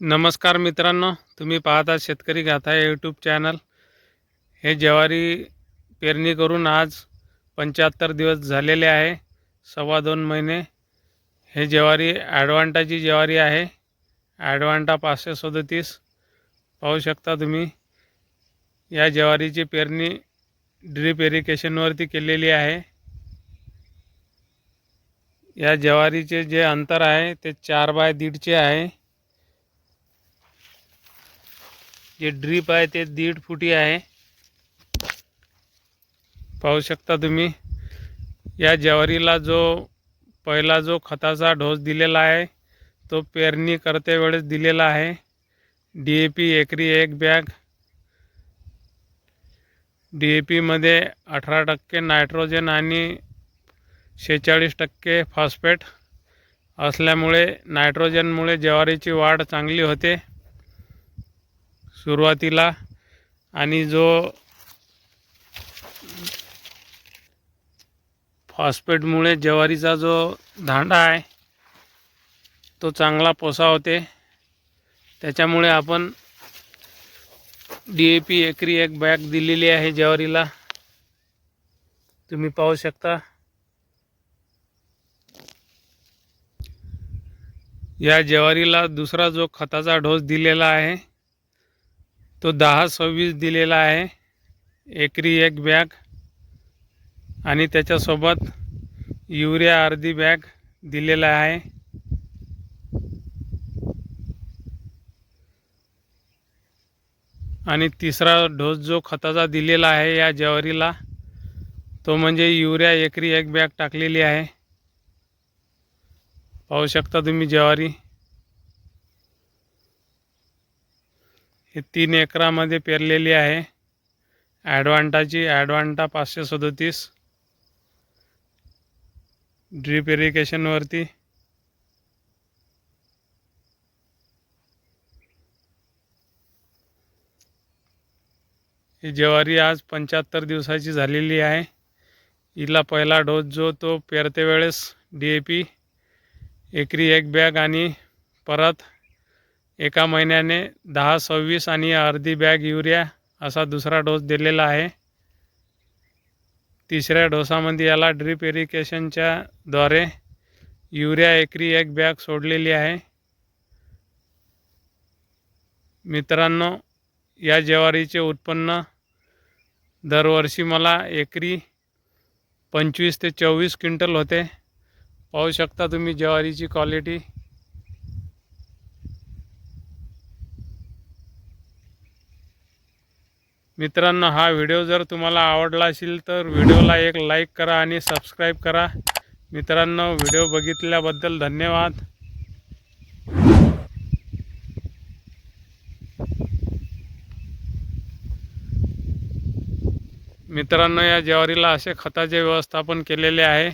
नमस्कार मित्रांनो तुम्ही पाहता शेतकरी गाथा यूट्यूब चॅनल हे ज्वारी पेरणी करून आज पंच्याहत्तर दिवस झालेले आहे सव्वा दोन महिने. हे ज्वारी ॲडवांटाची ज्वारी आहे ॲडवांटा पाचशे सदतीस. पाहू शकता तुम्ही या ज्वारीची पेरणी ड्रीप इरिगेशनवरती केलेली आहे. या ज्वारीचे जे अंतर आहे ते चार बाय दीडचे आहे. जे ड्रीप आहे ते दीड फुटी आहे. पाहू शकता तुम्ही या ज्वारीला जो पहिला जो खताचा डोस दिलेला आहे तो पेरणी करते वेळेस दिलेला आहे. डी ए पी एकरी एक बॅग डी ए पीमध्ये अठरा टक्के नायट्रोजन आणि शेहेचाळीस टक्के फॉस्फेट असल्यामुळे नायट्रोजनमुळे ज्वारीची वाढ चांगली होते. सुरुवातीला आणि जो फॉस्फेटमुळे ज्वारीचा जो धांडा आहे तो चांगला पोसा होते. त्याच्यामुळे आपण डी ए पी एकरी एक बॅग दिलेली आहे ज्वारीला. तुम्ही पाहू शकता. या ज्वारीला दुसरा जो खताचा डोस दिलेला आहे तो दहा सव्वीस दिलेला आहे. एकरी एक बॅग आणि त्याच्यासोबत युरिया अर्धी बॅग दिलेला आहे. आणि तिसरा डोस जो खताचा दिलेला आहे या ज्वारीला तो म्हणजे युरिया एकरी एक बॅग टाकलेली आहे. पाहू शकता तुम्ही ज्वारी. हे तीन एकरामध्ये पेरलेली आहे. ॲडवांटाची ॲडवांटा पाचशे सदोतीस. ड्रीप इरिगेशनवरती. ही ज्वारी आज पंच्याहत्तर दिवसाची झालेली आहे. हिला पहिला डोस जो तो पेरते वेळेस डी ए पी एकरी एक बॅग आणि परत एका महिन्याने दहा सव्वीस आणि अर्धी बॅग युरिया असा दुसरा डोस दिलेला आहे. तिसऱ्या डोसामध्ये याला ड्रीप इरिगेशनच्या द्वारे युरिया एकरी एक बॅग सोडलेली आहे. मित्रांनो या ज्वारीचे उत्पन्न दरवर्षी मला एकरी पंचवीस ते चोवीस क्विंटल होते. पाहू शकता तुम्ही ज्वारीची क्वालिटी. मित्रांनो हा व्हिडिओ जर तुम्हाला आवडला असेल तर व्हिडिओला एक लाईक करा आणि सबस्क्राईब करा. मित्रांनो व्हिडिओ बघितल्याबद्दल धन्यवाद. मित्रांनो या ज्वारीला असे खताचे व्यवस्थापन केलेले आहे.